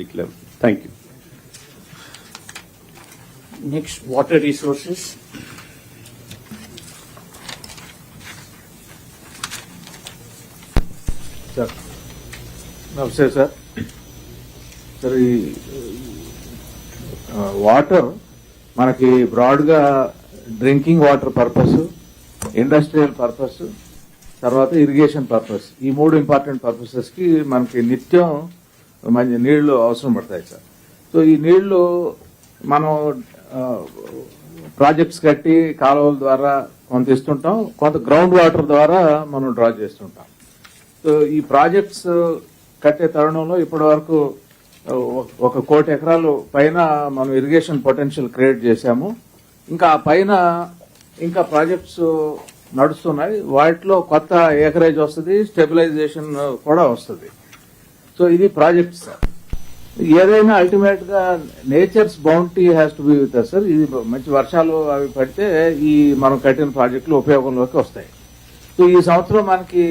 district level. Thank you. Next, water resources. Sir నమస్తే sir sir ఈ water మనకి బ్రాడ్గా drinking water purpose industrial purpose తర్వాత irrigation purpose ఈ మూడు ఇంపార్టెంట్ పర్పసెస్కి మనకి నిత్యం మంచి నీళ్ళు అవసరం పడతాయి సార్. సో ఈ నీళ్ళు మనం ప్రాజెక్ట్స్ కట్టి కాలువల ద్వారా కొంత ఇస్తుంటాం కొంత గ్రౌండ్ వాటర్ ద్వారా మనం డ్రా చేస్తుంటాం. సో ఈ ప్రాజెక్ట్స్ కట్టే తరుణంలో ఇప్పటి వరకు ఒక కోటి ఎకరాలు పైన మనం ఇరిగేషన్ పొటెన్షియల్ క్రియేట్ చేశాము. ఇంకా ఆ పైన ఇంకా ప్రాజెక్ట్స్ నడుస్తున్నాయి. వాటిలో కొత్త ఏకరేజ్ వస్తుంది స్టెబిలైజేషన్ కూడా వస్తుంది. సో ఇది ప్రాజెక్ట్ సార్. ఏదైనా అల్టిమేట్గా nature's bounty has to be with sir. ఇది మంచి వర్షాలు అవి పడితే ఈ మనం కట్టిన ప్రాజెక్టులు ఉపయోగంలోకి వస్తాయి. సో ఈ సంవత్సరం మనకి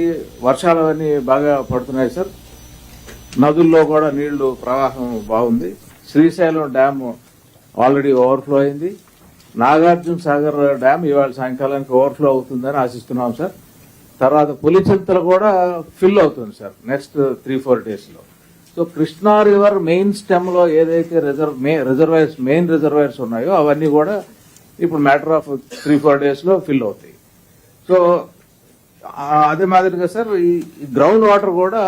వర్షాలు అవన్నీ బాగా పడుతున్నాయి సార్. నదుల్లో కూడా నీళ్ళు ప్రవాహం బాగుంది. శ్రీశైలం డ్యామ్ ఆల్రెడీ ఓవర్ఫ్లో అయింది. నాగార్జున సాగర్ డ్యామ్ ఇవాళ సాయంకాలానికి ఓవర్ఫ్లో అవుతుందని ఆశిస్తున్నాం సార్. తర్వాత పులిచింతలు కూడా ఫిల్ అవుతుంది సార్ నెక్స్ట్ త్రీ ఫోర్ డేస్లో సో కృష్ణా రివర్ మెయిన్ స్టెమ్లో ఏదైతే రిజర్వ్ రిజర్వాయర్స్ మెయిన్ రిజర్వాయర్స్ ఉన్నాయో అవన్నీ కూడా ఇప్పుడు మ్యాటర్ ఆఫ్ త్రీ ఫోర్ డేస్లో ఫిల్ అవుతాయి. సో అదే మాదిరిగా సార్ ఈ గ్రౌండ్ వాటర్ కూడా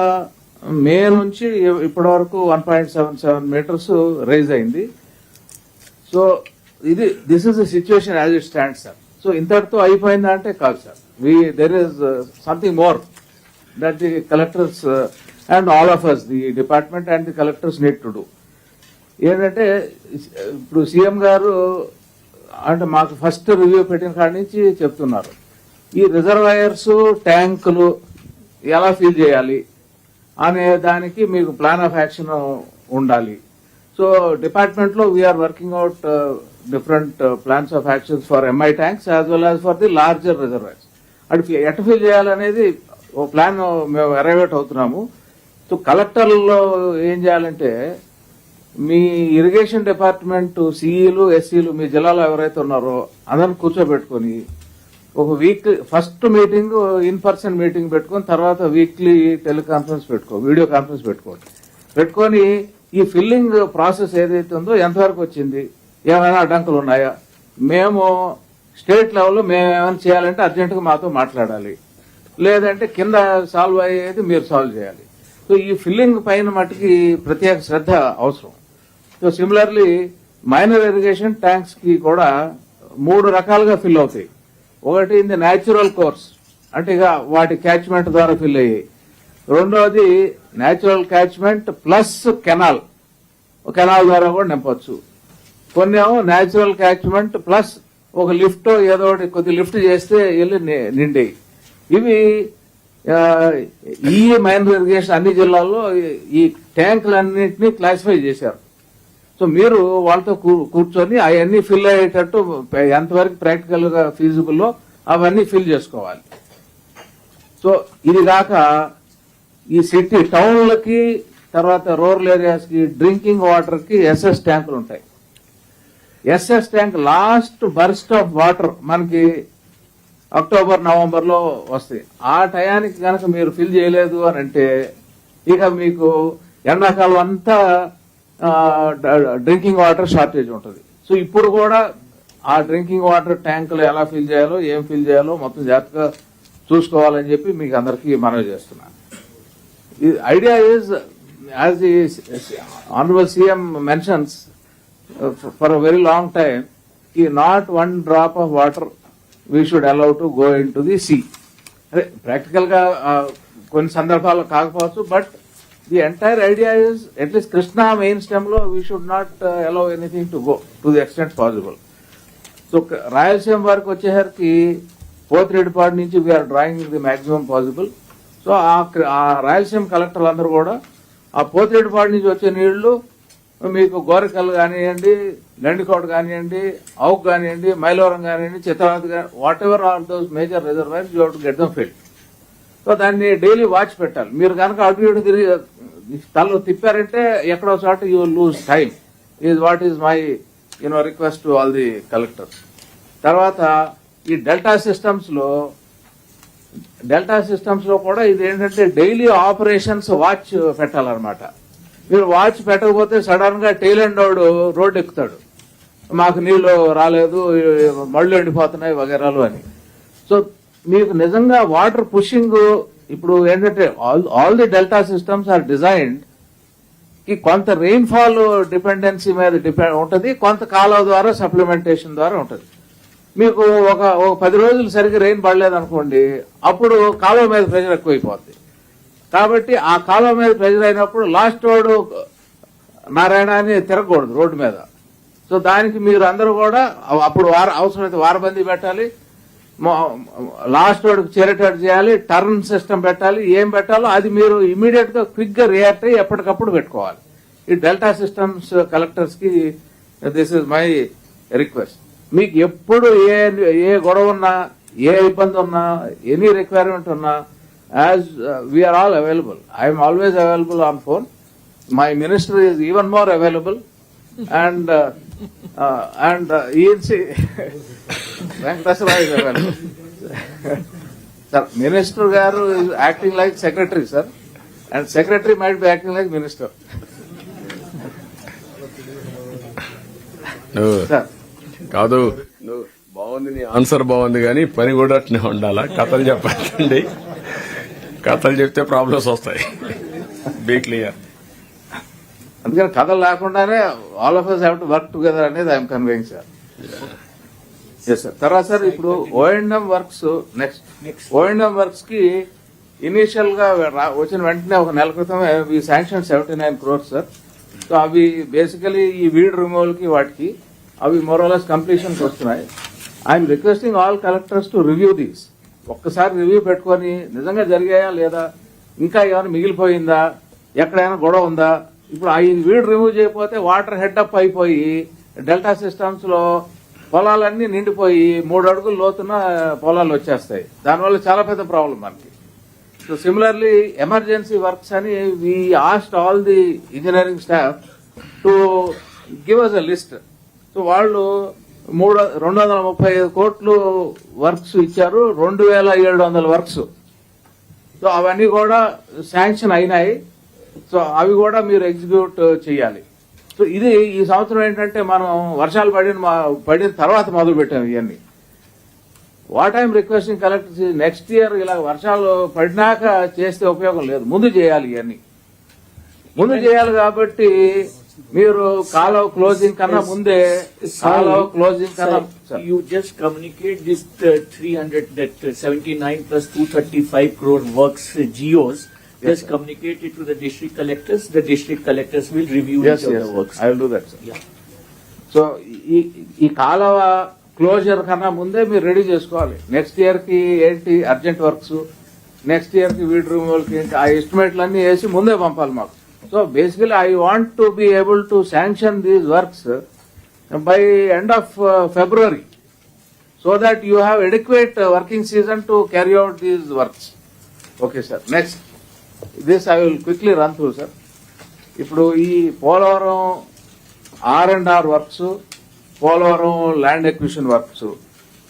మే నుంచి ఇప్పటి వరకు one point seven seven meters rise అయింది. సో ఇది this is the situation as it stand sir. So ఇంతటితో అయిపోయిందా అంటే కాదు sir. We there is something more that the collectors and all of us the department and the collectors need to do ఏంటంటే ఇప్పుడు CM గారు అంటే మాకు first review పెట్టిన కాడి నుంచి చెప్తున్నారు. ఈ రిజర్వాయర్స్ ట్యాంకులు ఎలా ఫీల్ చేయాలి అనే దానికి మీకు ప్లాన్ ఆఫ్ యాక్షన్ ఉండాలి. సో డిపార్ట్మెంట్లో we're working out different plans of actions for MI tanks as well as for the larger reservoirs అటు ఎట్ ఫీల్ చేయాలనేది ఓ ప్లాన్ మేము అరైవేట్ అవుతున్నాము. సో కలెక్టర్లలో ఏం చేయాలంటే మీ ఇరిగేషన్ డిపార్ట్మెంట్ సిఈలు ఎస్సీలు మీ జిల్లాలో ఎవరైతే ఉన్నారో అందరిని కూర్చోబెట్టుకొని ఒక week first meeting in person meeting పెట్టుకొని తర్వాత వీక్లీ టెలికాన్ఫరెన్స్ పెట్టుకో వీడియో కాన్ఫరెన్స్ పెట్టుకోండి పెట్టుకొని ఈ ఫిల్లింగ్ ప్రాసెస్ ఏదైతే ఉందో ఎంతవరకు వచ్చింది ఏమైనా అడ్డంకులు ఉన్నాయా? మేము స్టేట్ లెవెల్లో మేము ఏమైనా చేయాలంటే అర్జెంటుగా మాతో మాట్లాడాలి. లేదంటే కింద సాల్వ్ అయ్యేది మీరు సాల్వ్ చేయాలి. సో ఈ ఫిల్లింగ్ పైన మటుకి ప్రత్యేక శ్రద్ధ అవసరం. సో సిమిలర్లీ మైనర్ ఇరిగేషన్ ట్యాంక్స్కి కూడా మూడు రకాలుగా ఫిల్ అవుతాయి. ఒకటి ఇన్ ది న్యాచురల్ కోర్స్ అంటే ఇక వాటి క్యాచ్మెంట్ ద్వారా ఫిల్ అయ్యాయి రెండవది natural catchment plus canal canal ద్వారా కూడా నింపచ్చు. కొన్ని ఏమో న్యాచురల్ క్యాచ్మెంట్ ప్లస్ ఒక లిఫ్ట్ ఏదో ఒకటి కొద్ది లిఫ్ట్ చేస్తే వెళ్ళి నిండి ఇవి ఈ మైనర్ ఇరిగేషన్ అన్ని జిల్లాల్లో ఈ- ట్యాంకులన్నింటినీ క్లాసిఫై చేశారు. సో మీరు వాళ్ళతో కూర్చొని అవన్నీ ఫిల్ అయ్యేటట్టు ఎంతవరకు ప్రాక్టికల్గా ఫీజిబుల్లో అవన్నీ ఫిల్ చేసుకోవాలి. సో ఇది కాక ఈ సిటీ టౌన్లకి తర్వాత రూరల్ ఏరియాస్కి డ్రింకింగ్ వాటర్కి ఎస్ఎస్ ట్యాంకులు ఉంటాయి SS tank last burst of water మనకి అక్టోబర్ నవంబర్లో వస్తాయి. ఆ టయానికి కనుక మీరు ఫిల్ చేయలేదు అని అంటే ఇక మీకు ఎండాకాలం అంతా డ్రింకింగ్ వాటర్ షార్టేజ్ ఉంటుంది. సో ఇప్పుడు కూడా ఆ డ్రింకింగ్ వాటర్ ట్యాంకులు ఎలా ఫిల్ చేయాలో ఏం ఫిల్ చేయాలో మొత్తం జాగ్రత్తగా చూసుకోవాలని చెప్పి మీకు అందరికీ మనవి చేస్తున్నాను idea is as the honourable CM mentions for a very long time ఈ not one drop of water we should allow to go into the sea అదే ప్రాక్టికల్గా కొన్ని సందర్భాల్లో కాకపోవచ్చు but the entire idea is at least Krishna main స్టెమ్లో we should not allow anything to go to the extent possible so Rayalaseema వరకు వచ్చేసరికి పోతిరెడ్డిపాడు నుంచి we're drawing the maximum possible so ఆ ఆ రాయలసీమ కలెక్టర్లు అందరూ కూడా ఆ పోతిరెడ్డిపాడు నుంచి వచ్చే నీళ్ళు మీకు గోరకల్ కానివ్వండి గండికోట కానివ్వండి అవుక్ కానివ్వండి మైలవరం కానివ్వండి చిత్రావతి కానీ whatever all those major reservoirs you to get them filled so దాన్ని డైలీ వాచ్ పెట్టాలి. మీరు కనుక అటు ఇటు తిరిగి తల తిప్పారంటే ఎక్కడో చోట you lose time is what is my you know request to all the collectors తర్వాత ఈ డెల్టా సిస్టమ్స్లో డెల్టా సిస్టమ్స్లో కూడా ఇది ఏంటంటే డైలీ ఆపరేషన్స్ వాచ్ పెట్టాలన్నమాట. మీరు వాచ్ పెట్టకపోతే సడన్గా టైల్ వాడు రోడ్డు ఎక్కుతాడు. మాకు నీళ్ళు రాలేదు మళ్ళు ఎండిపోతున్నాయి వగేరాలు అని. సో మీకు నిజంగా వాటర్ పుషింగ్ ఇప్పుడు ఏంటంటే all all the delta systems are డిజైన్డ్కి కొంత రెయిన్ఫాల్ డిపెండెన్సీ మీద డిపెండ్ ఉంటుంది కొంత కాలం ద్వారా సప్లిమెంటేషన్ ద్వారా ఉంటుంది. మీకు ఒక ఒక పది రోజులు సరిగ్గా రెయిన్ పడలేదు అనుకోండి అప్పుడు కాలువ మీద ప్రెషర్ ఎక్కువైపోద్ది. కాబట్టి ఆ కాలం మీద ప్రెషర్ అయినప్పుడు లాస్ట్ వాడు నారాయణ అని తిరగకూడదు రోడ్డు మీద. సో దానికి మీరు అందరూ కూడా అప్పుడు వార అవసరమైతే వారబందీ పెట్టాలి. లాస్ట్ రోడ్కి చేరేటట్టు చేయాలి. టర్న్ సిస్టమ్ పెట్టాలి. ఏం పెట్టాలో అది మీరు ఇమీడియట్గా క్విక్గా రియాక్ట్ అయ్యి ఎప్పటికప్పుడు పెట్టుకోవాలి. ఈ డెల్టా సిస్టమ్స్ కలెక్టర్స్కి దిస్ ఇస్ మై రిక్వెస్ట్. మీకు ఎప్పుడు ఏ ఏ గొడవ ఉన్నా ఏ ఇబ్బంది ఉన్నా ఎనీ రిక్వైర్మెంట్ ఉన్నా as we're all available I'm always available on phone my minister is even more available and and ENC Venkateswara is available sir minister garu acting like secretary sir and secretary might be acting like minister నువ్వు sir కాదు. నువ్వు బాగుంది నీ answer బాగుంది కానీ పని కూడా అట్నే ఉండాలా? కథలు చెప్పండి. కథలు చెప్తే ప్రాబ్లమ్స్ వస్తాయి. బీ క్లియర్ అందుకని కథలు లేకుండానే all of us have to work together అనేది I'm conveying sir yes sir తర్వాత సార్ ఇప్పుడు O and M works next Next. O and M వర్క్స్కి ఇనీషియల్గా వచ్చిన వెంటనే ఒక నెల క్రితం ఈ sanction seventy nine crores sir so అవి బేసికలీ ఈ వీడ్ రిమూవల్కి వాటికి అవి మోరలెస్ కంప్లీషన్కి వస్తున్నాయి. I'm requesting all collectors to review these ఒక్కసారి రివ్యూ పెట్టుకొని నిజంగా జరిగాయా లేదా? ఇంకా ఏమైనా మిగిలిపోయిందా? ఎక్కడైనా గొడవ ఉందా? ఇప్పుడు ఆ ఈ రిమూవ్ చేయకపోతే వాటర్ హెడ్అప్ అయిపోయి డెల్టా సిస్టమ్స్లో పొలాలన్నీ నిండిపోయి మూడు అడుగులు లోతున పొలాలు వచ్చేస్తాయి. దానివల్ల చాలా పెద్ద ప్రాబ్లం మనకి. సో సిమిలర్లీ ఎమర్జెన్సీ వర్క్స్ అని we asked all the engineering staff to give us a list so వాళ్ళు మూడు రెండు వందల ముప్పై ఐదు కోట్లు వర్క్స్ ఇచ్చారు. రెండు వేల ఏడు వందల వర్క్స్. సో అవన్నీ కూడా శాంక్షన్ అయినాయి. సో అవి కూడా మీరు ఎగ్జిక్యూట్ చేయాలి. సో ఇది ఈ సంవత్సరం ఏంటంటే మనం వర్షాలు పడిన పడిన తర్వాత మొదలు పెట్టాం ఇవన్నీ what I'm requesting collectors next year ఇలా వర్షాలు పడినాక చేస్తే ఉపయోగం లేదు. ముందు చేయాలి ఇవన్నీ. ముందు చేయాలి కాబట్టి మీరు కాల్ క్లోజింగ్ కన్నా ముందే కాల్ క్లోజింగ్ కన్నా you just communicate this three hundred that seventy nine plus two thirty five crore works జియోస్ just communicate to the district collectors the district collectors will review so ఈ కాలవ క్లోజర్ కన్నా ముందే మీరు ready చేసుకోవాలి. నెక్స్ట్ ఇయర్కి ఏంటి urgent works next ఇయర్కి weed రూమ్కి ఏంటి? ఆ ఎస్టిమేట్లు అన్ని వేసి ముందే పంపాలి మాకు. So basically I want to be able to sanction these works by end of February so that you have adequate working season to carry out these works okay sir next this I will quickly run through sir ఇప్పుడు ఈ Polavaram R and R works Polavaram land acquisition works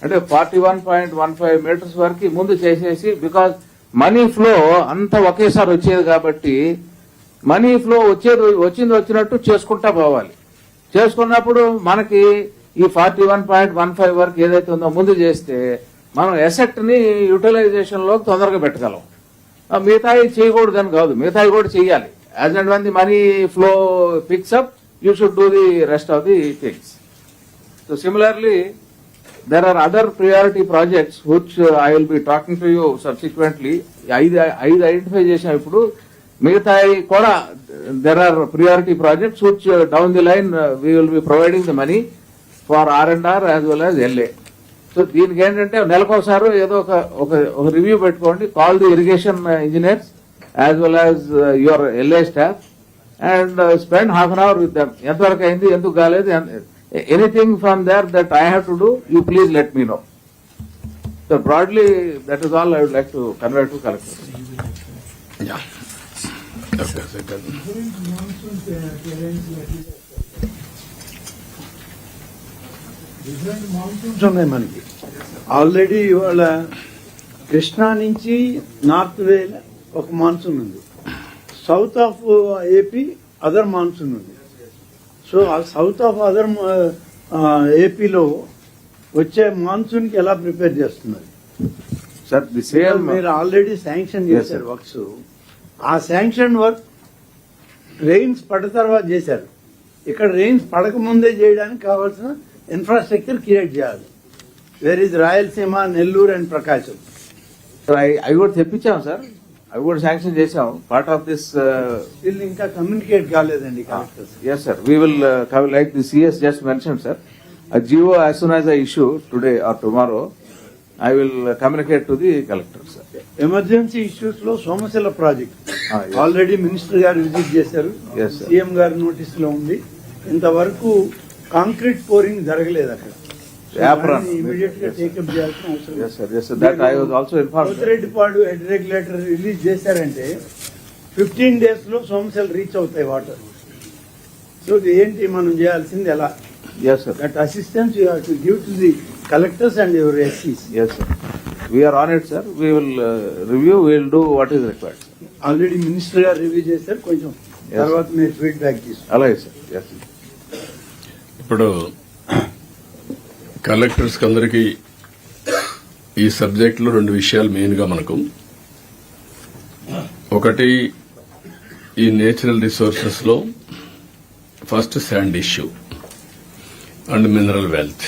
అంటే forty one point one five meters వరకు ముందు చేసేసి because money flow అంత ఒకేసారి వచ్చేది కాబట్టి మనీ ఫ్లో వచ్చేది వచ్చింది వచ్చినట్టు చేసుకుంటా పోవాలి. చేసుకున్నప్పుడు మనకి ఈ forty one point one five వరకు ఏదైతే ఉందో ముందు చేస్తే మనం ఎసెట్ని యూటిలైజేషన్లో తొందరగా పెట్టగలం. ఆ మిగతాయి చేయకూడదని కాదు. మిగతాయి కూడా చేయాలి. As and when the money flow picks up you should do the rest of the things so similarly there are other priority projects which I will be talking to you subsequently ఐదు ఐదు identify చేసిన ఇప్పుడు మిగతాయి కూడా there are priority projects which down the line we will be providing the money for R and R as well as LA so దీనికి ఏంటంటే నెలకోసారి ఏదో ఒక ఒక ఒక రివ్యూ పెట్టుకోండి. Call the irrigation engineers as well as your LA staff and spend half an hour with them ఎంతవరకు అయింది ఎందుకు కాలేదు anything from there that I have to do you please let me know so broadly that is all I would like to convey to collector ఒక్క second ఉన్నాయి మనకి. Already ఇవాళ కృష్ణా నుంచి north వేల ఒక మాన్సూన్ ఉంది. South of AP other monsoon ఉంది. So ఆ సౌత్ ఆఫ్ అదర్ ఏపీలో వచ్చే మాన్సూన్కి ఎలా ప్రిపేర్ చేస్తున్నారు? సార్ మీరు ఆల్రెడీ శాంక్షన్ చేశారు. వర్క్స్ ఆ శాంక్షన్ వర్క్ రెయిన్స్ పడ్డ తర్వాత చేశారు. ఇక్కడ రెయిన్స్ పడక ముందే చేయడానికి కావాల్సిన ఇన్ఫ్రాస్ట్రక్చర్ క్రియేట్ చేయాలి. Where is Rayalaseema Nellore and Prakasam అవి కూడా తెప్పించాం సార్ అవి కూడా శాంక్షన్ చేశాం. పార్ట్ ఆఫ్ దిస్ స్టిల్ ఇంకా కమ్యూనికేట్ కాలేదండి yes sir we will like the CS just mention sir GO as soon as I issue today or tomorrow I will communicate to the collector sir emergency ఇష్యూస్లో Somasila project. Ah. Already minister గారు visit చేశారు. Yes, sir. CM గారి నోటీస్లో ఉంది. ఇంతవరకు concrete pouring జరగలేదు అక్కడ. Pothireddypadu head regulator release చేశారంటే fifteen డేస్లో సోమశిల రీచ్ అవుతాయి వాటర్ సో ఏంటి మనం చేయాల్సింది ఎలా? That assistance you to give to the collectors and your SEs yes sir we are on it sir we will review will do what is required already minister గారు review చేశారు. కొంచెం తర్వాత మీరు feedback తీసుకుంటారు అలాగే సార్ ఎస్ ఇప్పుడు collectors అందరికి ఈ సబ్జెక్ట్లో రెండు విషయాలు మెయిన్గా మనకు. ఒకటి ఈ natural రిసోర్సెస్లో first sand issue and mineral wealth